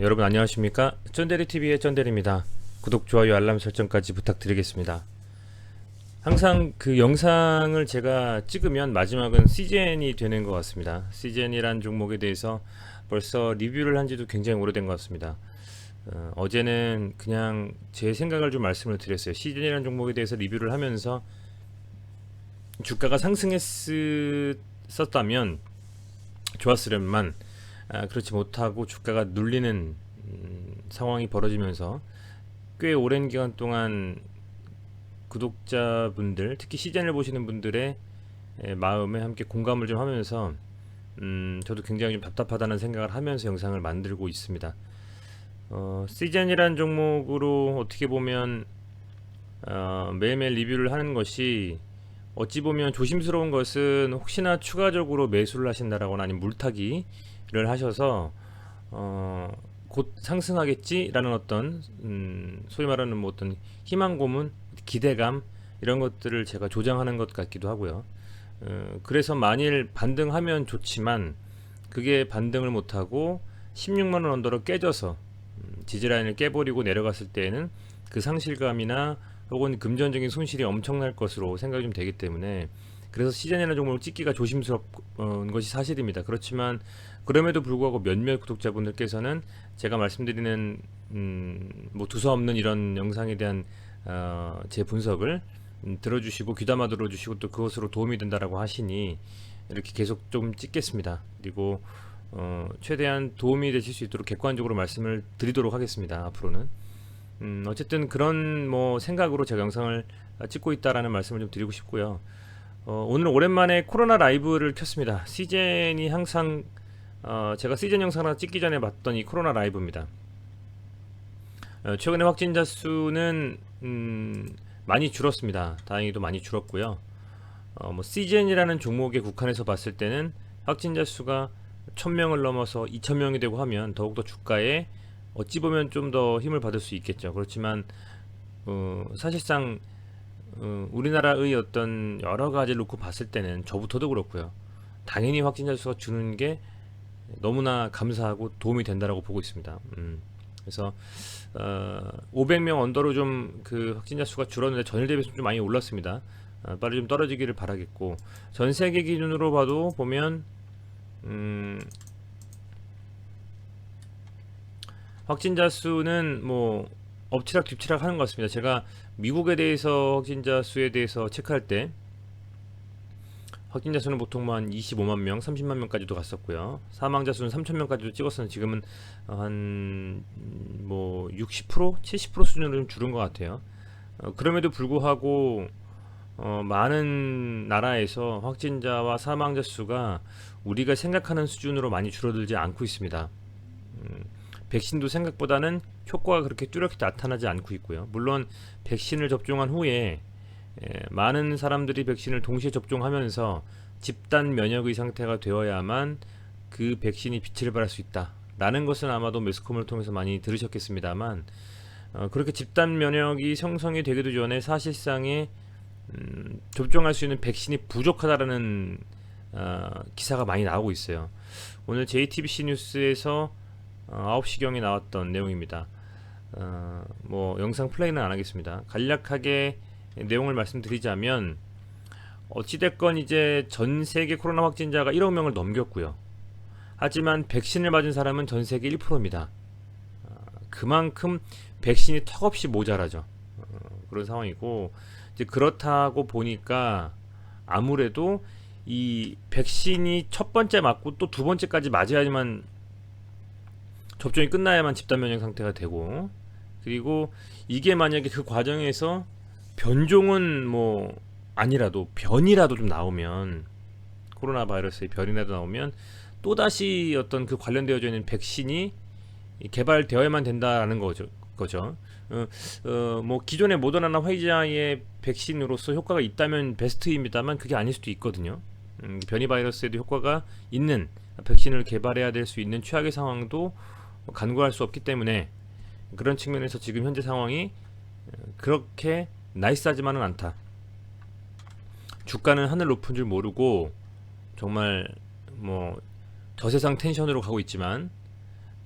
여러분 안녕하십니까? 쩐데리TV의 쩐데리입니다. 구독, 좋아요, 알람 설정까지 부탁드리겠습니다. 항상 그 영상을 제가 찍으면 마지막은 CGN이 되는 것 같습니다. CGN이란 종목에 대해서 벌써 리뷰를 한 지도 굉장히 오래된 것 같습니다. 어, 어제는 그냥 제 생각을 좀 말씀을 드렸어요. CGN이라는 종목에 대해서 리뷰를 하면서 주가가 상승했었다면 좋았으련만 아, 그렇지 못하고 주가가 눌리는 음, 상황이 벌어지면서 꽤 오랜 기간 동안 구독자분들 특히 시즌을 보시는 분들의 에, 마음에 함께 공감을 좀 하면서 음, 저도 굉장히 좀 답답하다는 생각을 하면서 영상을 만들고 있습니다. 어, 시즌이란 종목으로 어떻게 보면 어, 매일매일 리뷰를 하는 것이 어찌 보면 조심스러운 것은 혹시나 추가적으로 매수를 하신다라거나 아니면 물타기 를 하셔서 어, 곧 상승하겠지라는 어떤 음, 소위 말하는 뭐 어떤 희망 고문, 기대감 이런 것들을 제가 조장하는 것 같기도 하고요. 어, 그래서 만일 반등하면 좋지만 그게 반등을 못하고 16만 원 언더로 깨져서 음, 지지라인을 깨버리고 내려갔을 때에는 그 상실감이나 혹은 금전적인 손실이 엄청날 것으로 생각이 좀 되기 때문에 그래서 시즌이라는 종목을 찍기가 조심스러운 것이 사실입니다. 그렇지만 그럼에도 불구하고 몇몇 구독자분들께서는 제가 말씀드리는 음, 뭐 두서없는 이런 영상에 대한 어, 제 분석을 음, 들어주시고 귀담아 들어주시고 또 그것으로 도움이 된다라고 하시니 이렇게 계속 좀 찍겠습니다. 그리고 어, 최대한 도움이 되실 수 있도록 객관적으로 말씀을 드리도록 하겠습니다. 앞으로는. 음, 어쨌든 그런 뭐 생각으로 제가 영상을 찍고 있다라는 말씀을 좀 드리고 싶고요. 어, 오늘 오랜만에 코로나 라이브를 켰습니다. 시즌이 항상 어, 제가 시즌 영상 하나 찍기 전에 봤던 이 코로나 라이브입니다. 어, 최근에 확진자 수는 음, 많이 줄었습니다. 다행히도 많이 줄었고요. 어, 뭐 시즌이라는 종목에 국한해서 봤을 때는 확진자 수가 1000명을 넘어서 2000명이 되고 하면 더욱더 주가에 어찌 보면 좀 더 힘을 받을 수 있겠죠. 그렇지만 어, 사실상 어, 우리나라의 어떤 여러 가지를 놓고 봤을 때는 저부터도 그렇고요. 당연히 확진자 수가 주는 게 너무나 감사하고 도움이 된다라고 보고 있습니다. 음, 그래서 어, 500명 언더로 좀 그 확진자 수가 줄었는데 전일 대비해서 좀 많이 올랐습니다. 어, 빨리 좀 떨어지기를 바라겠고 전 세계 기준으로 봐도 보면 음, 확진자 수는 뭐 엎치락 뒤치락 하는 것 같습니다. 제가 미국에 대해서 확진자 수에 대해서 체크할 때 확진자 수는 보통 뭐한 25만 명, 30만 명까지도 갔었고요. 사망자 수는 3천 명까지도 찍었었는데 지금은 한 뭐 60%, 70% 수준으로 좀 줄은 것 같아요. 어, 그럼에도 불구하고 어, 많은 나라에서 확진자와 사망자 수가 우리가 생각하는 수준으로 많이 줄어들지 않고 있습니다. 음, 백신도 생각보다는 효과가 그렇게 뚜렷이 나타나지 않고 있고요. 물론 백신을 접종한 후에 예, 많은 사람들이 백신을 동시에 접종하면서 집단 면역의 상태가 되어야만 그 백신이 빛을 발할 수 있다라는 것은 아마도 매스컴을 통해서 많이 들으셨겠습니다만 어, 그렇게 집단 면역이 형성이 되기도 전에 사실상의 음, 접종할 수 있는 백신이 부족하다라는 어, 기사가 많이 나오고 있어요. 오늘 JTBC 뉴스에서 어, 9시경에 나왔던 내용입니다. 어, 뭐 영상 플레이는 안 하겠습니다. 간략하게 내용을 말씀드리자면 어찌됐건 이제 전 세계 코로나 확진자가 1억 명을 넘겼고요. 하지만 백신을 맞은 사람은 전 세계 1%입니다. 그만큼 백신이 턱없이 모자라죠. 어, 그런 상황이고 이제 그렇다고 보니까 아무래도 이 백신이 첫 번째 맞고 또 두 번째까지 맞아야지만 접종이 끝나야만 집단 면역 상태가 되고 그리고 이게 만약에 그 과정에서 변종은 뭐 아니라도 변이라도 좀 나오면 코로나 바이러스의 변이라도 나오면 또 다시 어떤 그 관련되어져 있는 백신이 개발되어야만 된다라는 거죠. 거죠. 어, 어, 뭐 기존의 모더나나 화이자의 백신으로서 효과가 있다면 베스트입니다만 그게 아닐 수도 있거든요. 음, 변이 바이러스에도 효과가 있는 백신을 개발해야 될 수 있는 최악의 상황도 간과할 수 없기 때문에 그런 측면에서 지금 현재 상황이 그렇게 나이스하지만은 않다. 주가는 하늘 높은 줄 모르고 정말 뭐 저세상 텐션으로 가고 있지만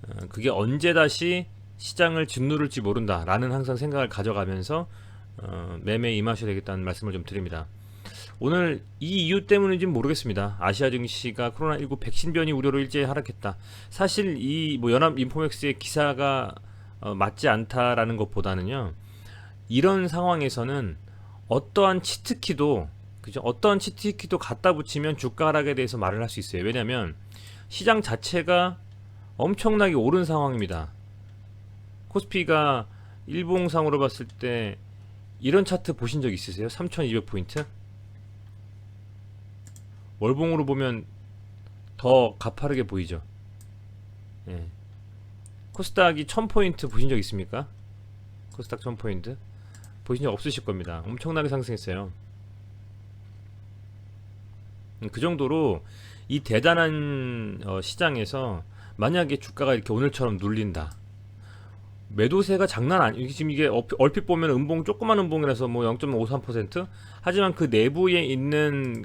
어, 그게 언제 다시 시장을 짓누를지 모른다라는 항상 생각을 가져가면서 어, 매매에 임하셔야 되겠다는 말씀을 좀 드립니다. 오늘 이 이유 때문인지 는 모르겠습니다. 아시아 증시가 코로나19 백신 변이 우려로 일제히 하락했다. 사실 이 뭐 연합 인포맥스의 기사가 어, 맞지 않다라는 것보다는요. 이런 상황에서는 어떠한 치트키도 그죠? 어떠한 치트키도 갖다 붙이면 주가 하락에 대해서 말을 할 수 있어요. 왜냐하면 시장 자체가 엄청나게 오른 상황입니다. 코스피가 일봉상으로 봤을 때 이런 차트 보신 적 있으세요? 3200포인트? 월봉으로 보면 더 가파르게 보이죠. 예. 코스닥이 1000포인트 보신 적 있습니까? 코스닥 1000포인트? 보신 적 없으실 겁니다. 엄청나게 상승했어요. 음, 그 정도로 이 대단한 어, 시장에서 만약에 주가가 이렇게 오늘처럼 눌린다. 매도세가 장난 아니 지금 이게 얼- 얼핏 보면 음봉 조그만 음봉이라서 뭐 0.53% 하지만 그 내부에 있는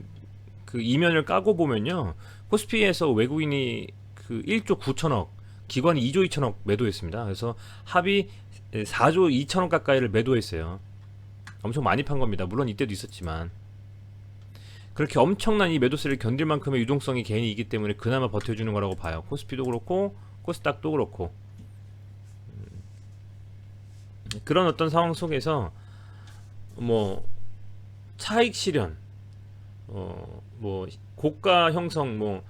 그 이면을 까고 보면요 코스피에서 외국인이 그 1조 9천억 기관이 2조 2천억 매도했습니다. 그래서 합이 4조 2천억 가까이를 매도했어요. 엄청 많이 판 겁니다. 물론 이때도 있었지만. 그렇게 엄청난 이 매도세를 견딜 만큼의 유동성이 개인이 있기 때문에 그나마 버텨주는 거라고 봐요. 코스피도 그렇고 코스닥도 그렇고. 그런 어떤 상황 속에서 뭐 차익 실현, 어 뭐 고가 형성, 뭐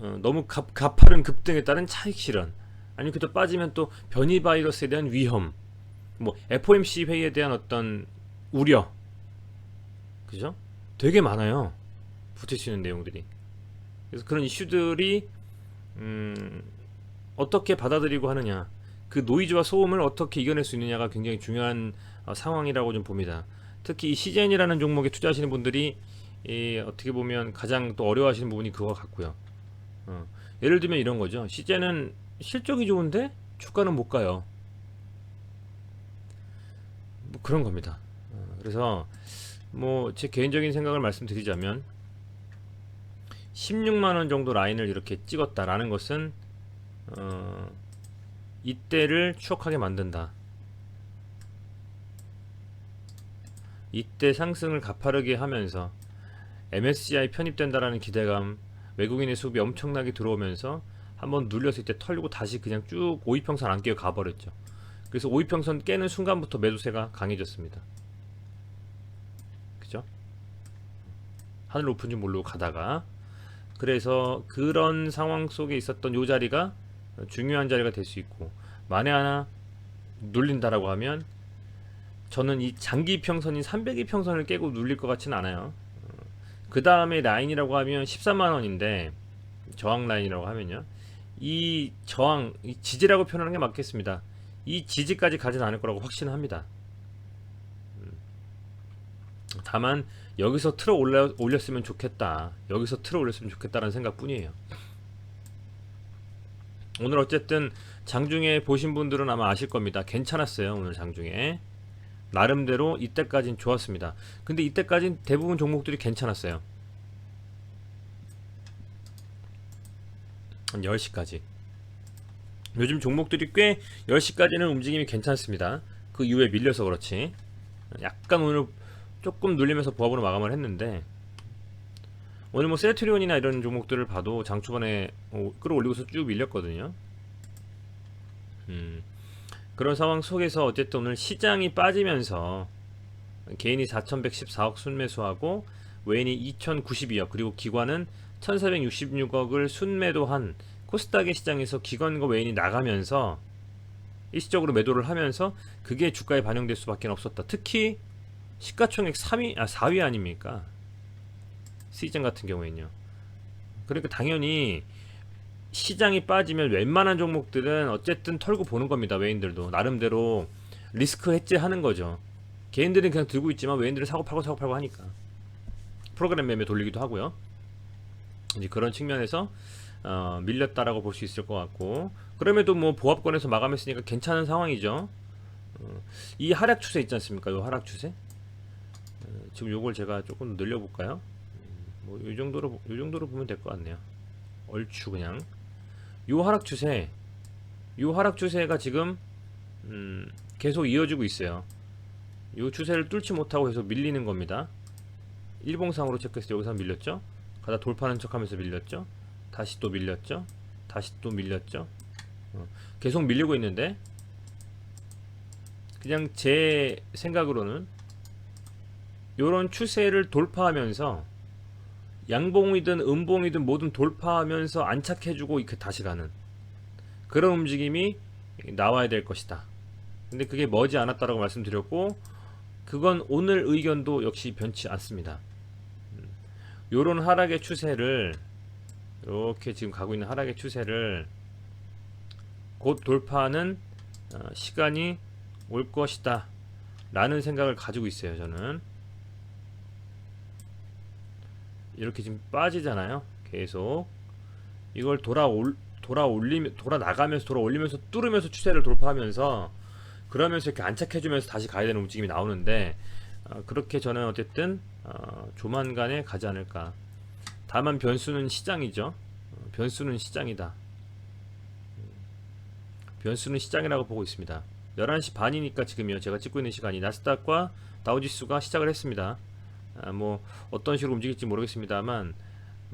어, 너무 가, 가파른 급등에 따른 차익 실현, 아니면 그또 빠지면 또 변이 바이러스에 대한 위험, 뭐 FOMC 회의에 대한 어떤 우려, 그죠? 되게 많아요. 붙일 수 있는 내용들이. 그래서 그런 이슈들이 음, 어떻게 받아들이고 하느냐. 그 노이즈와 소음을 어떻게 이겨낼 수 있느냐가 굉장히 중요한 어, 상황이라고 좀 봅니다. 특히 이 CGN이라는 종목에 투자하시는 분들이 이 어떻게 보면 가장 또 어려워하시는 부분이 그거 같고요. 어, 예를 들면 이런 거죠. CGN은 실적이 좋은데 주가는 못 가요. 뭐 그런 겁니다. 어, 그래서 뭐 제 개인적인 생각을 말씀드리자면 16만 원 정도 라인을 이렇게 찍었다라는 것은 어, 이때를 추억하게 만든다. 이때 상승을 가파르게 하면서 MSCI 편입된다라는 기대감, 외국인의 수급이 엄청나게 들어오면서 한번 눌렸을 때 털리고 다시 그냥 쭉 5위평선 안 깨고 가버렸죠. 그래서 5위평선 깨는 순간부터 매도세가 강해졌습니다. 그죠? 하늘 높은 줄 모르고 가다가 그래서 그런 상황 속에 있었던 요 자리가 중요한 자리가 될 수 있고 만에 하나 눌린다라고 하면 저는 이 장기 평선인 300이 평선을 깨고 눌릴 것 같지는 않아요. 그 다음에 라인이라고 하면 13만 원인데 저항 라인이라고 하면요. 이 저항, 이 지지라고 표현하는 게 맞겠습니다. 이 지지까지 가진 않을 거라고 확신합니다. 음. 다만 여기서 틀어 올려, 올렸으면 좋겠다. 여기서 틀어 올렸으면 좋겠다라는 생각뿐이에요. 오늘 어쨌든 장중에 보신 분들은 아마 아실 겁니다. 괜찮았어요. 오늘 장중에. 나름대로 이때까진 좋았습니다. 근데 이때까진 대부분 종목들이 괜찮았어요. 한 10시까지. 요즘 종목들이 꽤 10시까지는 움직임이 괜찮습니다. 그 이후에 밀려서 그렇지. 약간 오늘 조금 눌리면서 보합으로 마감을 했는데 오늘 뭐 세트리온이나 이런 종목들을 봐도 장 초반에 어, 끌어올리고서 쭉 밀렸거든요. 음, 그런 상황 속에서 어쨌든 오늘 시장이 빠지면서 개인이 4,114억 순매수하고 외인이 2,092억 그리고 기관은 1,466억을 순매도한 코스닥의 시장에서 기관과 외인이 나가면서 일시적으로 매도를 하면서 그게 주가에 반영될 수밖에 없었다. 특히 시가총액 3위 아 4위 아닙니까? 시장 같은 경우에는요. 그러니까 당연히 시장이 빠지면 웬만한 종목들은 어쨌든 털고 보는 겁니다. 외인들도 나름대로 리스크 해지하는 거죠. 개인들은 그냥 들고 있지만 외인들은 사고 팔고 사고 팔고 하니까 프로그램 매매 돌리기도 하고요. 이제 그런 측면에서 어, 밀렸다라고 볼 수 있을 것 같고 그럼에도 뭐 보합권에서 마감했으니까 괜찮은 상황이죠. 어, 이 하락 추세 있지 않습니까? 이 하락 추세. 어, 지금 요걸 제가 조금 늘려볼까요? 뭐이 정도로 이 정도로 보면 될 것 같네요. 얼추 그냥 요 하락 추세 이 하락 추세가 지금 음, 계속 이어지고 있어요. 이 추세를 뚫지 못하고 계속 밀리는 겁니다. 일봉상으로 체크해서 여기서 밀렸죠. 가다 돌파하는 척 하면서 밀렸죠. 다시 또 밀렸죠. 다시 또 밀렸죠. 어, 계속 밀리고 있는데 그냥 제 생각으로는 이런 추세를 돌파하면서 양봉이든 음봉이든 뭐든 돌파하면서 안착해주고 이렇게 다시 가는 그런 움직임이 나와야 될 것이다. 근데 그게 머지 않았다라고 말씀드렸고 그건 오늘 의견도 역시 변치 않습니다. 요런 하락의 추세를 이렇게 지금 가고 있는 하락의 추세를 곧 돌파하는 어, 시간이 올 것이다 라는 생각을 가지고 있어요 저는 이렇게 지금 빠지잖아요. 계속. 이걸 돌아 올 돌아 나가면서 돌아 올리면서 뚫으면서 추세를 돌파하면서 그러면서 이렇게 안착해주면서 다시 가야 되는 움직임이 나오는데 어, 그렇게 저는 어쨌든 어, 조만간에 가지 않을까. 다만 변수는 시장이죠. 어, 변수는 시장이다. 음, 변수는 시장이라고 보고 있습니다. 11시 반이니까 지금요. 제가 찍고 있는 시간이 나스닥과 다우지수가 시작을 했습니다 아, 뭐 어떤 식으로 움직일지 모르겠습니다만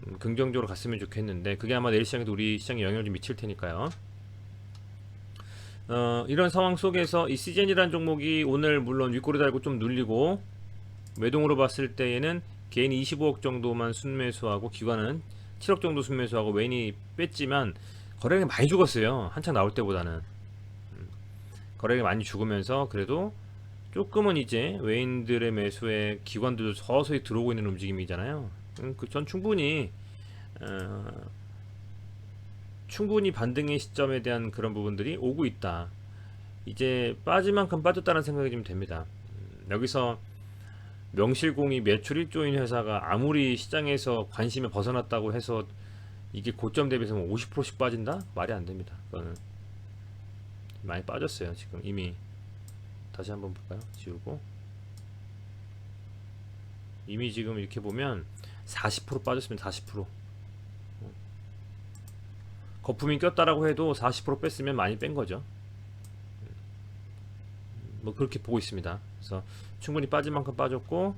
음, 긍정적으로 갔으면 좋겠는데 그게 아마 내일 시장에도 우리 시장에 영향을 좀 미칠 테니까요. 어, 이런 상황 속에서 이 시즌이라는 종목이 오늘 물론 윗꼬리 달고 좀 눌리고 매동으로 봤을 때에는 개인이 25억 정도만 순매수하고 기관은 7억 정도 순매수하고 외인이 뺐지만 거래량이 많이 죽었어요. 한창 나올 때보다는. 음, 거래량이 많이 죽으면서 그래도 조금은 이제 외인들의 매수에 기관들도 서서히 들어오고 있는 움직임이잖아요 음, 그전 충분히 어, 충분히 반등의 시점에 대한 그런 부분들이 오고 있다. 이제 빠질 만큼 빠졌다는 생각이 좀 됩니다. 음, 여기서 명실공히 매출 1조인 회사가 아무리 시장에서 관심에 벗어났다고 해서 이게 고점 대비해서 뭐 50%씩 빠진다? 말이 안 됩니다. 그거는 많이 빠졌어요. 지금 이미 다시 한번 볼까요? 지우고 이미 지금 이렇게 보면 40% 빠졌습니다. 40% 거품이 꼈다라고 해도 40% 뺐으면 많이 뺀 거죠. 뭐 그렇게 보고 있습니다. 그래서 충분히 빠질 만큼 빠졌고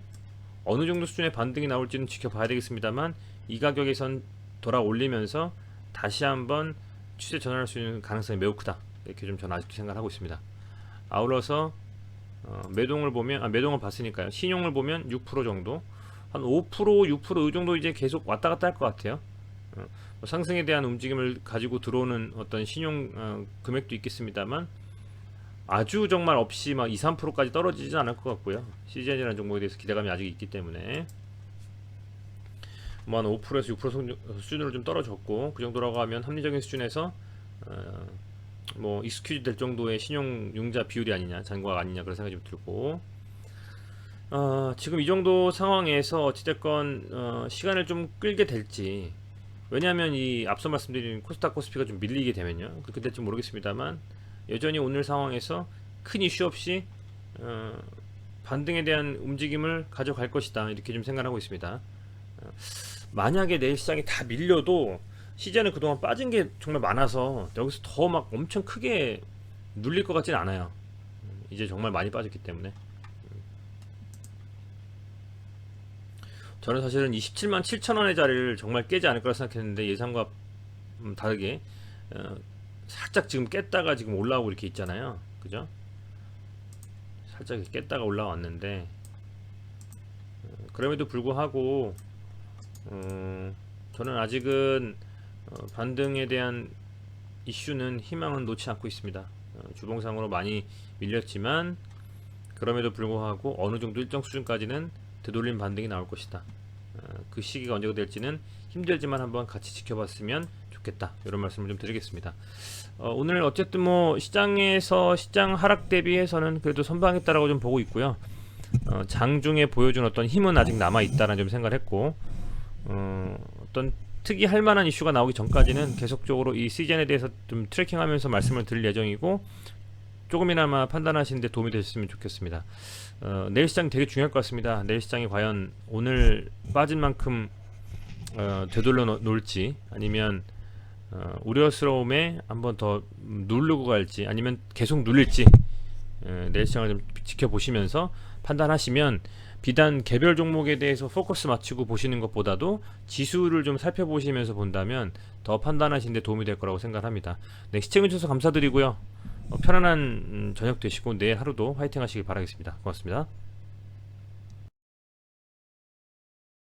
어느 정도 수준의 반등이 나올지는 지켜봐야 되겠습니다만 이 가격에선 돌아 올리면서 다시 한번 추세 전환할 수 있는 가능성이 매우 크다. 이렇게 좀 저는 아직도 생각하고 있습니다. 아울러서 어, 매동을 보면 아, 매동을 봤으니까요. 신용을 보면 6% 정도 한 5% 6%이 정도 이제 계속 왔다 갔다 할 것 같아요. 어, 뭐 상승에 대한 움직임을 가지고 들어오는 어떤 신용 어, 금액도 있겠습니다만 아주 정말 없이 막 2, 3%까지 떨어지진 않을 것 같고요. 시즌이라는 종목에 대해서 기대감이 아직 있기 때문에 뭐 한 5%에서 6% 수준으로 좀 떨어졌고 그 정도라고 하면 합리적인 수준에서 어, 뭐 익스큐즈 될 정도의 신용 융자 비율이 아니냐 잔고가 아니냐 그런 생각이 좀 들고. 어, 지금 이 정도 상황에서 어찌됐건 어, 시간을 좀 끌게 될지 왜냐하면 이 앞서 말씀드린 코스닥 코스피가 좀 밀리게 되면요. 그렇게 될지 모르겠습니다만 여전히 오늘 상황에서 큰 이슈 없이 어, 반등에 대한 움직임을 가져갈 것이다. 이렇게 좀 생각하고 있습니다. 어, 만약에 내일 시장이 다 밀려도 시장은 그동안 빠진 게 정말 많아서 여기서 더 막 엄청 크게 눌릴 것 같진 않아요 음, 이제 정말 많이 빠졌기 때문에 저는 사실은 27만 7천 원의 자리를 정말 깨지 않을 거라 생각했는데 예상과 음, 다르게 어, 살짝 지금 깼다가 지금 올라오고 이렇게 있잖아요. 그죠? 살짝 깼다가 올라왔는데 어, 그럼에도 불구하고 어, 저는 아직은 어, 반등에 대한 이슈는 희망은 놓지 않고 있습니다. 어, 주봉상으로 많이 밀렸지만 그럼에도 불구하고 어느 정도 일정 수준까지는 되돌림 반등이 나올 것이다. 어, 그 시기가 언제가 될지는 힘들지만 한번 같이 지켜봤으면 좋겠다. 이런 말씀을 좀 드리겠습니다. 어, 오늘 어쨌든 뭐 시장에서 시장 하락 대비해서는 그래도 선방했다라고 좀 보고 있고요. 어, 장중에 보여준 어떤 힘은 아직 남아 있다는 좀 생각을 했고 어, 어떤 특이 할 만한 이슈가 나오기 전까지는 계속적으로 이 시즌에 대해서 좀 트래킹하면서 말씀을 드릴 예정이고 조금이나마 판단하시는데 도움이 되셨으면 좋겠습니다. 어, 내일 시장 되게 중요할 것 같습니다. 내일 시장이 과연 오늘 빠진 만큼 어, 되돌려 놓- 놓을지 아니면 어, 우려스러움에 한번 더 누르고 갈지 아니면 계속 눌릴지 에, 내일 시장을 좀 지켜보시면서 판단하시면 비단 개별 종목에 대해서 포커스 맞추고 보시는 것보다도 지수를 좀 살펴보시면서 본다면 더 판단하시는 데 도움이 될 거라고 생각합니다. 네, 시청해 주셔서 감사드리고요. 어, 편안한 음, 저녁 되시고 내일 하루도 화이팅 하시길 바라겠습니다. 고맙습니다.